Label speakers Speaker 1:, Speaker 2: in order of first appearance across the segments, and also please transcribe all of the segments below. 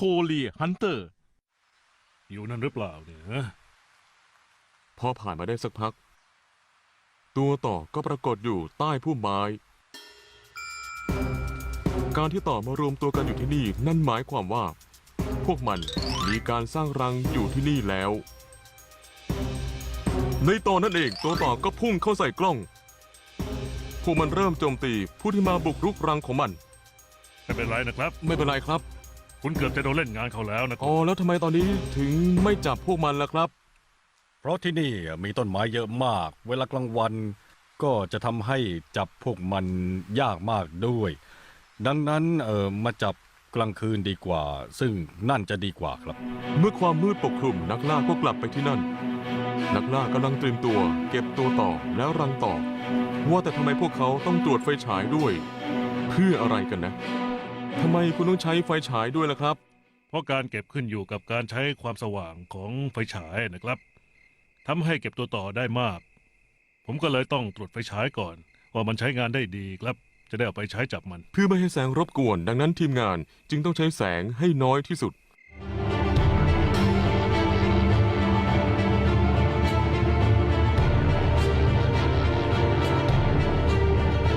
Speaker 1: โคลีฮันเตอร์
Speaker 2: อยู่นั่นหรือเปล่าเนี่ยฮะ
Speaker 3: พอผ่านมาได้สักพัก ตัวต่อก็ปรากฏอยู่ใต้พุ่มไม้ การที่ต่อมารวมตัวกันอยู่ที่นี่นั่นหมายความว่า พวกมันมีการสร้างรังอยู่ที่นี่แล้ว ในตอนนั้นเองตัวต่อก็พุ่งเข้าใส่กล้อง พวกมันเริ่มโจมตีผู้ที่มาบุกรุกรังของมัน
Speaker 2: ไม่เป็นไรนะครับ
Speaker 3: ไม่เป็นไรครับ
Speaker 2: คุณเกือบจะโดนเล่นงานเขาแล้วนะครั
Speaker 3: อ๋
Speaker 2: บ
Speaker 3: อแล้วทำไมตอนนี้ถึงไม่จับพวกมันล่ะครับ
Speaker 4: เพราะที่นี่มีต้นไม้เยอะมาก เวลากลางวันก็จะทำให้จับพวกมันยากมากด้วย ดังนั้นเออมาจับกลางคืนดีกว่า ซึ่งนั่นจะดีกว่าครับ
Speaker 3: เมื่อความมืดปกคลุมนักล่าก็กลับไปที่นั่น นักล่ากำลังเตรียมตัว เก็บตัวต่อแล้วรังต่อ ว่าแต่ทำไมพวกเขาต้องตรวจไฟฉายด้วย เพื่ออะไรกันนะ ทำไมคุณต้องใช้ไฟฉายด้วยล่ะครับ
Speaker 2: เพราะการเก็บขึ้นอยู่กับการใช้ความสว่างของไฟฉายนะครับทำให้เก็บตัวต่อได้มาก ผมก็เลยต้องตรวจไฟฉายก่อน ว่ามันใช้งานได้ดีครับ จะได้เอาไปใช้จับมัน
Speaker 3: เพื่อไม่ให้แสงรบกวน ดังนั้นทีมงานจึงต้องใช้แสงให้น้อยที่สุด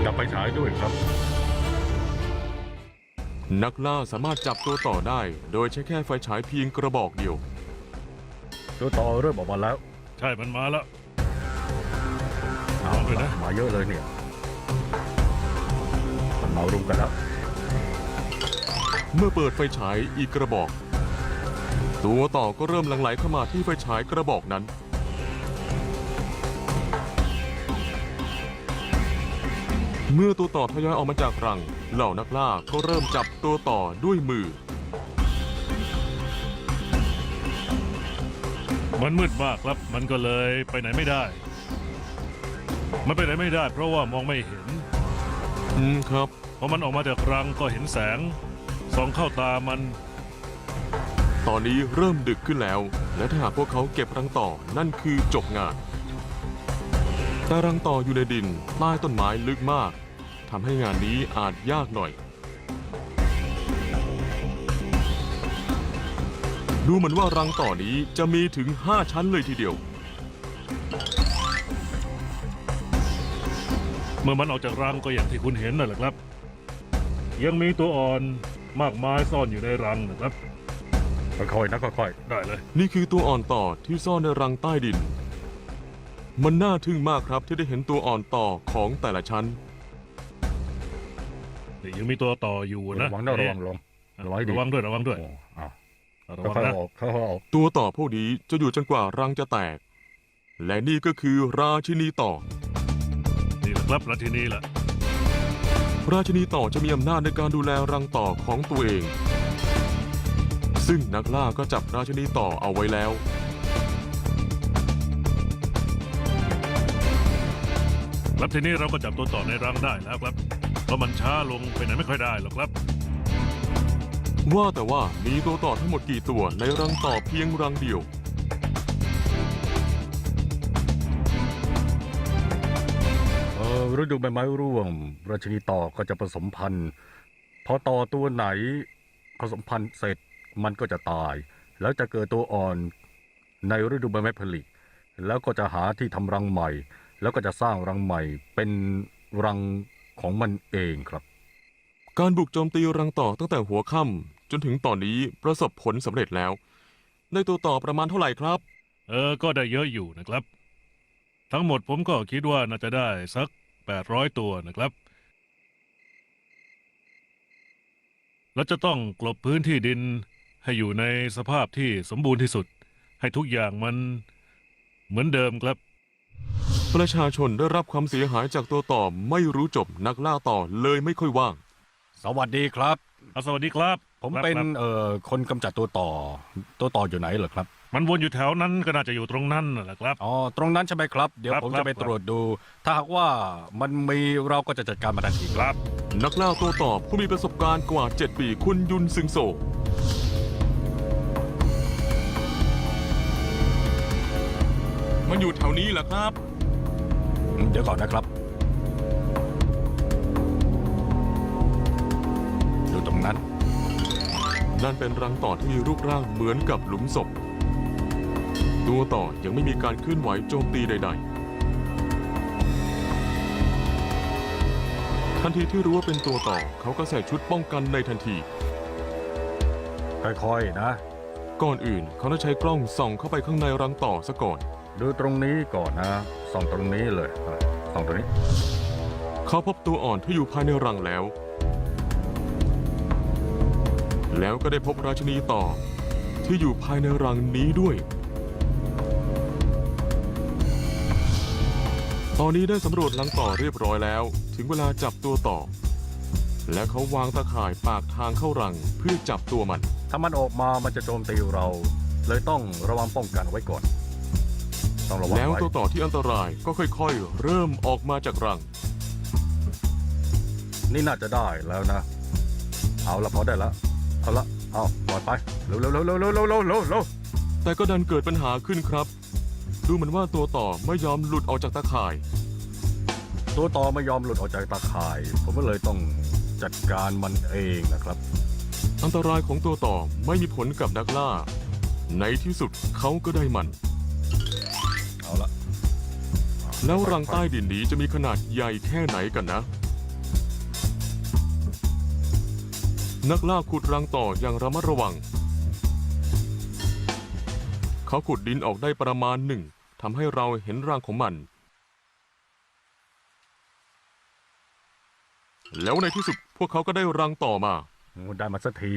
Speaker 4: จับไปฉายด้วยครับ
Speaker 3: นักล่าสามารถจับตัวต่อได้ โดยใช้แค่ไฟฉายเพียงกระบอกเดียว
Speaker 4: ตัวต่อเริ่มออกมาแล้ว
Speaker 2: ใช่มันมาแล้ว
Speaker 4: เอา
Speaker 2: เอาเลยนะ
Speaker 4: มาเยอะเลยเนี่ยมันมารุมกันแล้ว
Speaker 3: เมื่อเปิดไฟฉายอีกกระบอก ตัวต่อก็เริ่มหลั่งไหลเข้ามาที่ไฟฉายกระบอกนั้น เมื่อตัวต่อทยอยออกมาจากรัง เหล่านักล่าก็เริ่มจับตัวต่อด้วยมือ
Speaker 2: มันมืดมากครับ มันก็เลยไปไหนไม่ได้ มันไปไหนไม่ได้ เพราะว่ามองไม่เห็น
Speaker 3: อืมครับ
Speaker 2: พอมันออกมาจากรังก็เห็นแสงส่องเข้าตามัน
Speaker 3: ตอนนี้เริ่มดึกขึ้นแล้ว และถ้าหากพวกเขาเก็บรังต่อนั่นคือจบงาน แต่รังต่ออยู่ในดินใต้ต้นไม้ลึกมาก ทำให้งานนี้อาจยากหน่อย ดูเหมือนว่ารังต่อนี้จะมีถึง 5 ชั้นเลยทีเดียว
Speaker 2: เมื่อมันออกจากรังก็อย่างที่คุณเห็นนั่นแหละครับ ยังมีตัวอ่อนมากมายซ่อนอยู่ในรังนะครับ
Speaker 4: ค่อยๆนะค่อย
Speaker 2: ได้เลย
Speaker 3: นี่คือตัวอ่อนต่อที่ซ่อนในรังใต้ดิน มันน่าทึ่งมากครับที่ได้เห็นตัวอ่อนต่อของแต่ละชั้น
Speaker 2: นี่ยังมีตัวต่ออยู่
Speaker 4: ๆ
Speaker 2: นะ
Speaker 4: ระวังนะระวังลงระวังให้ดี
Speaker 2: ระวังด้วยระวังด้วย
Speaker 4: โอ้เอา
Speaker 2: ระวัง
Speaker 4: ค่อย
Speaker 2: นะ
Speaker 4: ๆออกค่อยๆออก
Speaker 3: ตัวต่อพวกนี้จะอยู่จนกว่ารังจะแตก และนี่ก็คือราชินีต่อ
Speaker 2: นี่แหละครับและทีนี้แหละ
Speaker 3: ราชินีต่อจะมีอำนาจในการดูแลรังต่อของตัวเอง ซึ่งนักล่าก็จับราชินีต่อเอาไว้แล้ว
Speaker 2: แล้วทีนี้เราก็จับตัวต่อในรังได้แล้วครับเพ ราะมันช้าลงไปไหนไม่ค่อยได้หรอกครับ
Speaker 3: ว่าแต่ว่ามีตัวต่อทั้งหมดกี่ตัวในรังต่อเพียงรังเดียว
Speaker 4: เออฤดูใบไม้ร่วง ราชินีต่อก็จะผสมพันธุ์พอต่อตัวไหนผสมพันธุ์เสร็จมันก็จะตาย แล้วจะเกิดตัวอ่อนในฤดูใบไม้ผลิแล้วก็จะหาที่ทำรังใหม่ แล้วก็จะสร้างรังใหม่ เป็นรัง ของมันเองครับ
Speaker 3: การบุกโจมตีรังต่อตั้งแต่หัวค่ำจนถึงตอนนี้ประสบผลสำเร็จแล้ว ได้ตัวต่อประมาณเท่าไหร่ครับ
Speaker 2: เออ ก็ได้เยอะอยู่นะครับ ทั้งหมดผมก็คิดว่าน่าจะได้สัก 800 ตัวนะครับ แล้วจะต้องกลบพื้นที่ดินให้อยู่ในสภาพที่สมบูรณ์ที่สุด ให้ทุกอย่างมันเหมือนเดิมครับ
Speaker 3: ประชาชนได้รับความเสียหายจากตัวต่อไม่รู้จบนักล่าต่อเลยไม่ค่อยว่าง
Speaker 4: สวัสดีครับ
Speaker 2: อะสวัสดีครับ
Speaker 4: ผม
Speaker 2: ครับ
Speaker 4: เป็น
Speaker 2: ครับ
Speaker 4: เอ่อคนกำจัดตัวต่อ ตัวต่ออยู่ไหนเหรอครับ
Speaker 2: มันวนอยู่แถวนั้นก็น่าจะอยู่ตรงนั้นนั่นแหละครับ
Speaker 4: อ๋อ ตรงนั้นใช่ไหมครับ เดี๋ยว
Speaker 2: ครับ
Speaker 4: ผม
Speaker 2: ครั
Speaker 4: จะ
Speaker 2: บ
Speaker 4: ไปตรวจดู ถ้าหากว่ามันมีเราก็จะจัดการมันทันที
Speaker 2: ครับ
Speaker 3: นักล่าตัวต่อผู้มีประสบการณ์กว่า 7 ปีคุณยุนซึงโซ มันอยู่แถวนี้แหละครับ
Speaker 4: เดี๋ยวก่อนนะครับอยู่ตรงนั้น
Speaker 3: นั่นเป็นรังต่อที่มีรูปร่างเหมือนกับหลุมศพ ตัวต่อยังไม่มีการเคลื่อนไหวโจมตีใด ๆ ทันทีที่รู้ว่าเป็นตัวต่อเขาก็ใส่ชุดป้องกันในทันที
Speaker 4: ค่อยๆนะ
Speaker 3: ก่อนอื่นเขาต้องใช้กล้องส่องเข้าไปข้างในรังต่อซะก่อน
Speaker 4: ดูตรงนี้ก่อนนะ ส่องตรงนี้เลยเออส่องตรงนี้
Speaker 3: เขาพบตัวอ่อนที่อยู่ภายในรังแล้ว แล้วก็ได้พบราชินีต่อที่อยู่ภายในรังนี้ด้วย ตอนนี้ได้สำรวจรังต่อเรียบร้อยแล้ว ถึงเวลาจับตัวต่อ และเขาวางตะข่ายปากทางเข้ารังเพื่อจับตัวมัน
Speaker 4: ถ้ามันออกมามันจะโจมตีเรา เลยต้องระวังป้องกันไว้ก่อน ต้องระวัง
Speaker 3: แล้ว
Speaker 4: ไว้
Speaker 3: ตัวต่อที่อันตรายก็ค่อยๆ เริ่มออกมาจากรัง
Speaker 4: นี่น่าจะได้แล้วนะ เอาละพอได้ละเอาละเอาปล่อยไปเร็วเร็วเร็วเร็วเร็วเร็วเร็วเร็วเร็ว
Speaker 3: แต่ก็ดันเกิดปัญหาขึ้นครับ ดูเหมือนว่าตัวต่อไม่ยอมหลุดออกจากตะข่าย
Speaker 4: ตัวต่อไม่ยอมหลุดออกจากตาข่าย ผมก็เลยต้องจัดการมันเองนะครับ
Speaker 3: อันตรายของตัวต่อไม่มีผลกับนักล่า ในที่สุดเขาก็ได้มัน
Speaker 4: เอาละ
Speaker 3: แล้วรังใต้ดินนี้จะมีขนาดใหญ่แค่ไหนกันนะ นักล่าขุดรังต่ออย่างระมัดระวัง เขาขุดดินออกได้ประมาณหนึ่งทำให้เราเห็นรังของมัน แล้วในที่สุดพวกเขาก็ได้รังต่อมา
Speaker 4: โอ้ได้มาสักที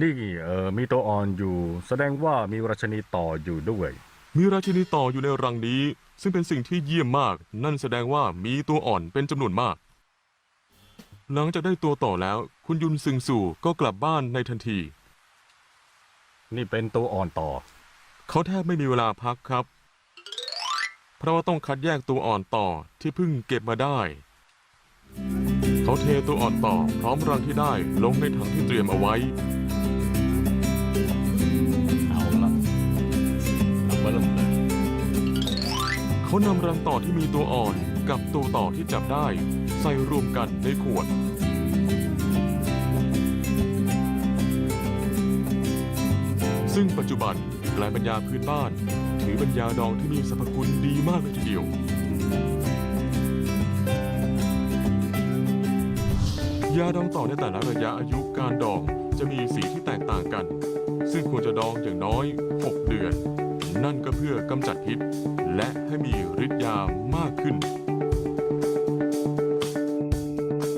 Speaker 4: นี่เออมีตัวอ่อนอยู่ แสดงว่ามีราชนีต่ออยู่ด้วย
Speaker 3: มีราชินีต่ออยู่ในรังนี้ ซึ่งเป็นสิ่งที่เยี่ยมมาก นั่นแสดงว่ามีตัวอ่อนเป็นจำนวนมาก หลังจากได้ตัวต่อแล้ว คุณยุนซึงสู่ก็กลับบ้านในทันที
Speaker 4: นี่เป็นตัวอ่อนต่อ
Speaker 3: เขาแทบไม่มีเวลาพักครับ เพราะว่าต้องคัดแยกตัวอ่อนต่อที่เพิ่งเก็บมาได้ เขาเทตัวอ่อนต่อพร้อมรังที่ได้ลงในถังที่เตรียมเอาไว้
Speaker 4: เขา
Speaker 3: นำรังต่อที่มีตัวอ่อนกับตัวต่อที่จับได้ ใส่รวมกันในขวด ซึ่งปัจจุบันกลายเป็นยาพื้นบ้าน ถือป็นยาดองที่มีสรรพคุณดีมากเลยทีเดียว ยาดองต่อในแต่ละระยะอายุการดองจะมีสีที่แตกต่างกัน ซึ่งควรจะดองอย่างน้อย 6 เดือน นั่นก็เพื่อกำจัดพิษ และให้มีฤทธิ์ยามากขึ้น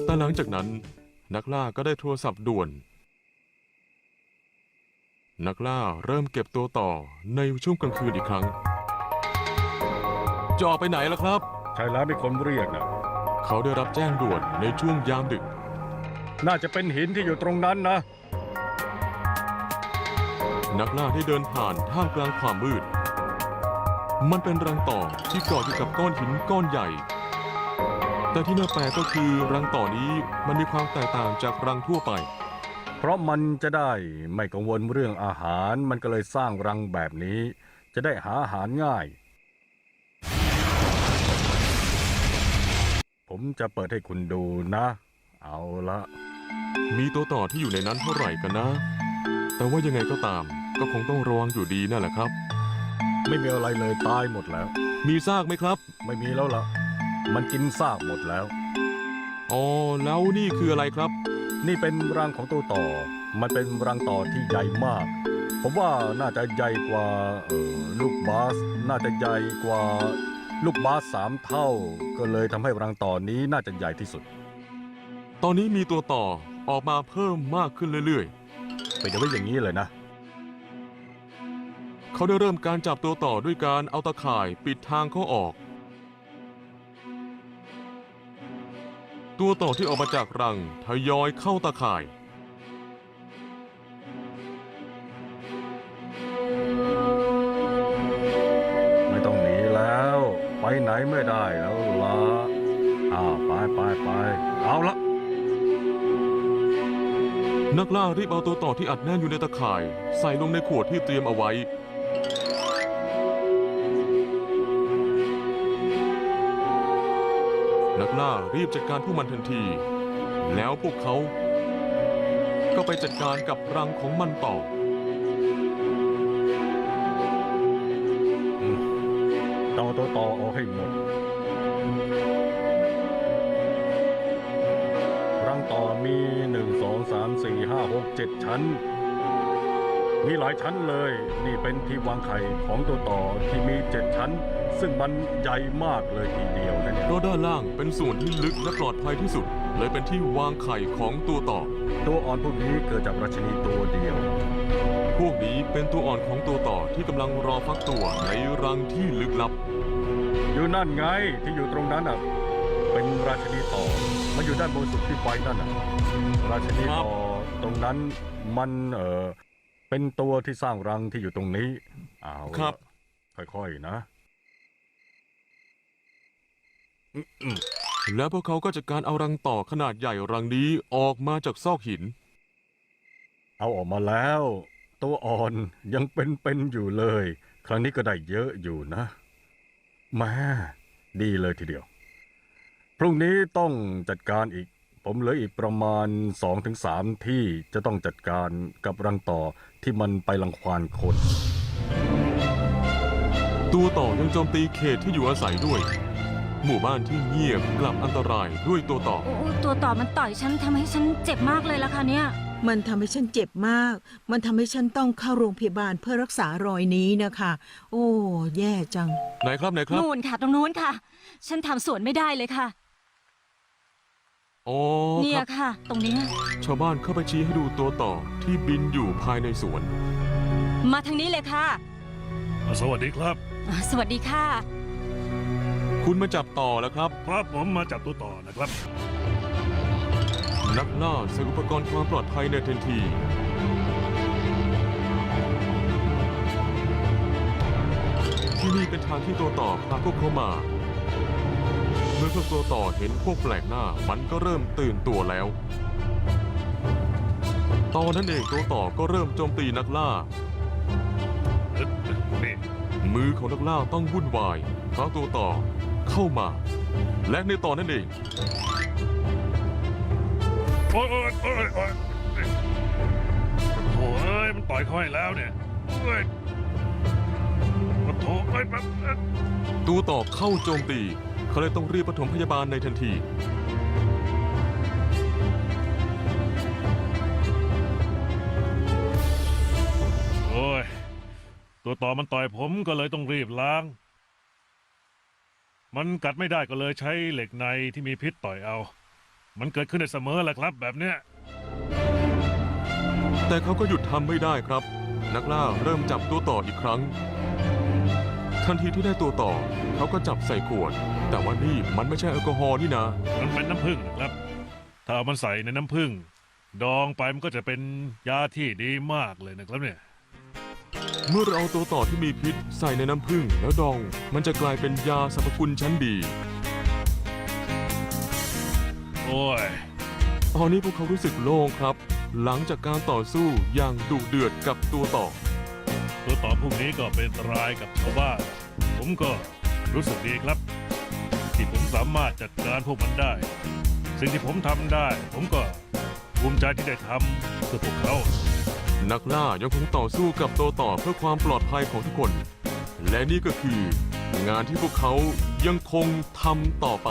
Speaker 3: แต่หลังจากนั้น นักล่าก็ได้โทรศัพท์ด่วน นักล่าเริ่มเก็บตัวต่อในช่วงกลางคืนอีกครั้ง จะออกไปไหนล่ะครับ
Speaker 4: ใช่แล้วมีคนเรียกนะ
Speaker 3: เขาได้รับแจ้งด่วนในช่วงยามดึก
Speaker 4: น่าจะเป็นหินที่อยู่ตรงนั้นนะ
Speaker 3: นักล่าได้เดินผ่านท่ามกลางความมืด มันเป็นรังต่อที่เกาะอยู่กับก้อนหินก้อนใหญ่ แต่ที่น่าแปลกก็คือรังต่อนี้มันมีความแตกต่างจากรังทั่วไป
Speaker 4: เพราะมันจะได้ไม่กังวลเรื่องอาหาร มันก็เลยสร้างรังแบบนี้ จะได้หาอาหารง่าย ผมจะเปิดให้คุณดูนะ เอาละ
Speaker 3: มีตัวต่อที่อยู่ในนั้นเท่าไหร่กันนะ แต่ว่ายังไงก็ตาม ก็คงต้องระวังอยู่ดีนั่นแหละครับ
Speaker 4: ไม่มีอะไรเลยตายหมดแล้ว
Speaker 3: มีซากไหมครับ
Speaker 4: ไม่มีแล้วล่ะ มันกินซากหมดแล้ว
Speaker 3: อ๋อ แล้วนี่คืออะไรครับ
Speaker 4: นี่เป็นรังของตัวต่อ มันเป็นรังต่อที่ใหญ่มาก ผมว่าน่าจะใหญ่กว่าเออลูกบาส น่าจะใหญ่กว่าลูกบาสสามเท่า ก็เลยทำให้รังต่อนี้น่าจะใหญ่ที่สุด
Speaker 3: ตอนนี้มีตัวต่อออกมาเพิ่มมากขึ้นเรื่อย
Speaker 4: ไปจะไว้อย่างนี้เลยนะ
Speaker 3: ๆ เขาได้เริ่มการจับตัวต่อด้วยการเอาตะข่ายปิดทางเขาออก ตัวต่อที่ออกมาจากรังทยอยเข้าตะข่าย
Speaker 4: ไม่ต้องหนีแล้ว ไปไหนไม่ได้แล้วละอ้าวไปไปไปเอาละ
Speaker 3: นักล่ารีบเอาตัวต่อที่อัดแน่นอยู่ในตะข่าย ใส่ลงในขวดที่เตรียมเอาไว้ นักล่ารีบจัดการพวกมันทันที แล้วพวกเขา ก็ไปจัดการกับรังของมันต่อ
Speaker 4: ต่อตัวต่อออกให้หมด รังต่อมีหนึ่งสองสามสี่ห้าหกเจ็ดชั้น มีหลายชั้นเลย นี่เป็นที่วางไข่ของตัวต่อที่มีเจ็ดชั้น ซึ่งมันใหญ่มากเลยทีเดียวนะเนี่ย
Speaker 3: เพราะด้านล่างเป็นส่วนที่ลึกและปลอดภัยที่สุด เลยเป็นที่วางไข่ของตัวต่อ
Speaker 4: ตัวอ่อนพวกนี้เกิดจากราชินีตัวเดียว
Speaker 3: พวกนี้เป็นตัวอ่อนของตัวต่อที่กำลังรอฟักตัวในรังที่ลึกลับ
Speaker 4: อยู่นั่นไงที่อยู่ตรงนั้นอะเป็นราชินีต่อมันอยู่ด้านบนสุดที่ไฟนั่นอะราชินี
Speaker 3: ครับ
Speaker 4: ต่อตรงนั้นมันเออ เป็นตัวที่สร้างรังที่อยู่ตรงนี้ เอาละ
Speaker 3: ครับ
Speaker 4: ค่อยๆนะ
Speaker 3: แล้วพวกเขาก็จัดการเอารังต่อขนาดใหญ่รังนี้ออกมาจากซอกหิน
Speaker 4: เอาออกมาแล้ว ตัวอ่อนยังเป็นๆอยู่เลย ครั้งนี้ก็ได้เยอะอยู่นะแม่ดีเลยทีเดียว พรุ่งนี้ต้องจัดการอีก ผมเหลืออีกประมาณ 2-3ถึงที่จะต้องจัดการกับรังต่อที่มันไปรังควานคน
Speaker 3: ตัวต่อยังโจมตีเขตที่อยู่อาศัยด้วย หมู่บ้านที่เงียบกลับอันตรายด้วยตัวต่อ
Speaker 1: โอ้ตัวต่อมันต่อยฉันทำให้ฉันเจ็บมากเลยล่ะค่ะเนี่ย
Speaker 5: มันทำให้ฉันเจ็บมาก มันทำให้ฉันต้องเข้าโรงพยาบาลเพื่อรักษารอยนี้นะคะ โอ้ แย่จัง
Speaker 3: ไหนครับไหนครับ
Speaker 1: นู่นค่ะ ตรงนู้นค่ะ ฉันทำสวนไม่ได้เลยค่ะ
Speaker 3: อ๋อ
Speaker 1: เนี่
Speaker 3: ค
Speaker 1: ย
Speaker 3: รับ
Speaker 1: ค่ะ ตรงเนี้ย
Speaker 3: ชาวบ้านเข้าไปชี้ให้ดูตัวต่อที่บินอยู่ภายในสวน
Speaker 1: มาทางนี้เลยค่ะ
Speaker 2: สวัสดีครับ
Speaker 1: อ่าสวัสดีค่ะ
Speaker 3: คุณมาจับต่อแล้วครับ
Speaker 2: ครับผมมาจับตัวต่อนะครับ
Speaker 3: นักล่าใส่อุปกรณ์ความปลอดภัยในทันที ที่นี่เป็นทางที่ตัวต่อพาพวกเขามาเมื่อพวกตัวต่อเห็นพวกแปลกหน้ามันก็เริ่มตื่นตัวแล้วตอนนั้นเองตัวต่อก็เริ่มโจมตีนักล่า
Speaker 2: นี่
Speaker 3: มือของนักล่าต้องวุ่นวายเพราะตัวต่อเข้ามา และในตอนนั้นเอง
Speaker 2: โอ้ยโอ้ยโอ้ยโอ้ยโอ้ยมันต่อยเขาให้แล้วเนี่ยเฮ้ยโอ้โหเอ้ยมัน เอ้ย
Speaker 3: ตัวต่อเข้าโจมตี เขาเลยต้องรีบปฐมพยาบาลในทันที
Speaker 2: โอ้ย ตัวต่อมันต่อยผมก็เลยต้องรีบล้าง มันกัดไม่ได้ก็เลยใช้เหล็กในที่มีพิษต่อยเอา มันเกิดขึ้นได้เสมอแหละครับแบบเนี้ย
Speaker 3: แต่เขาก็หยุดทำไม่ได้ครับ นักล่าเริ่มจับตัวต่ออีกครั้ง ทันทีที่ได้ตัวต่อ เขาก็จับใส่ขวด แต่ว่านี่มันไม่ใช่แอลกอฮอล์นี่นะ
Speaker 2: มันเป็นน้ำผึ้งนะครับ ถ้าเอามันใส่ในน้ำผึ้งดองไปมันก็จะเป็นยาที่ดีมากเลยนะครับเนี่ย
Speaker 3: เมื่อเราเอาตัวต่อที่มีพิษใส่ในน้ำผึ้งแล้วดอง มันจะกลายเป็นยาสรรพคุณชั้นดี
Speaker 2: โอ้ย
Speaker 3: ตอนนี้พวกเขารู้สึกโล่งครับ หลังจากการต่อสู้อย่างดุเดือดกับตัวต่อ
Speaker 2: ตัวต่อพวกนี้ก็เป็นอันตรายกับชาวบ้าน ผมก็รู้สึกดีครับ ที่ผมสามารถจัดการพวกมันได้ สิ่งที่ผมทำได้ ผมก็ภูมิใจที่ได้ทำเพื่อพวกเขา
Speaker 3: นักล่ายังคงต่อสู้กับตัวต่อเพื่อความปลอดภัยของทุกคน และนี่ก็คืองานที่พวกเขายังคงทำต่อไป